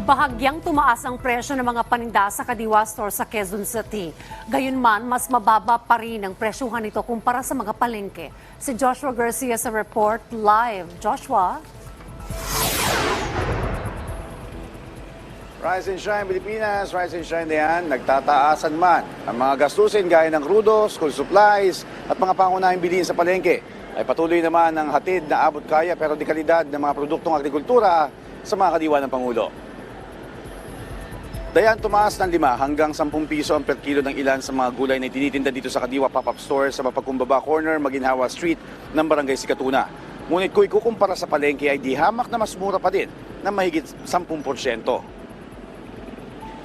Bahagyang tumaas ang presyo ng mga paninda sa Kadiwa Store sa Quezon City. Gayunman, mas mababa pa rin ang presyuhan nito kumpara sa mga palengke. Si Joshua Garcia sa report live. Joshua? Rise and Shine Pilipinas, Rise and Shine na yan, nagtataasan man ang mga gastusin gaya ng crudo, school supplies at mga pangunahing bilihin sa palengke ay patuloy naman ang hatid na abot kaya pero di kalidad ng mga produktong agrikultura sa mga kadiwa ng Pangulo. Dayan tumaas ng 5 hanggang 10 piso ang per kilo ng ilan sa mga gulay na tinitinda dito sa Kadiwa Pop-Up Store sa Mapagkumbaba Corner, Maginhawa Street ng Barangay Sikatuna. Ngunit kung ikukumpara sa palengke ay di hamak na mas mura pa din na mahigit 10%.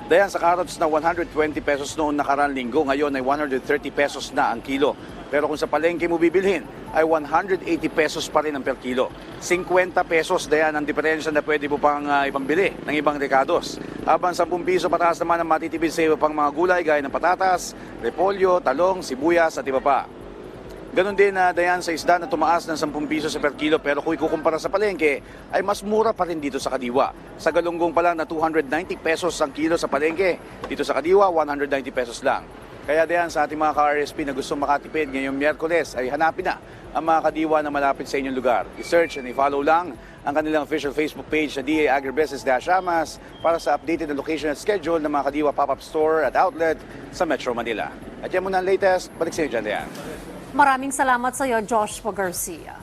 Dayan sa carrots na 120 pesos noong nakaraan linggo, ngayon ay 130 pesos na ang kilo. Pero kung sa palengke mo bibilhin, ay 180 pesos pa rin ang per kilo. 50 pesos dayan ang diferensya na pwede mo pang uh, ipambili ng ibang rekados. Habang 10 piso pataas naman ang matitipid sa iba pang mga gulay gaya ng patatas, repolyo, talong, sibuyas at iba pa. Ganon din na dayan sa isda na tumaas ng 10 piso sa per kilo pero kung ikukumpara sa palengke ay mas mura pa rin dito sa Kadiwa. Sa galunggong pa lang na 290 pesos ang kilo sa palengke, dito sa Kadiwa 190 pesos lang. Kaya dayan sa ating mga ka-RSP na gustong makatipid ngayong Miyerkules ay hanapin na ang mga kadiwa na malapit sa inyong lugar. I-search and i-follow lang ang kanilang official Facebook page na DA Agribusiness Dash Amas para sa updated na location at schedule ng mga kadiwa pop-up store at outlet sa Metro Manila. At yan muna ang latest. Balik sa inyo dyan. Maraming salamat sa iyo, Joshua Garcia.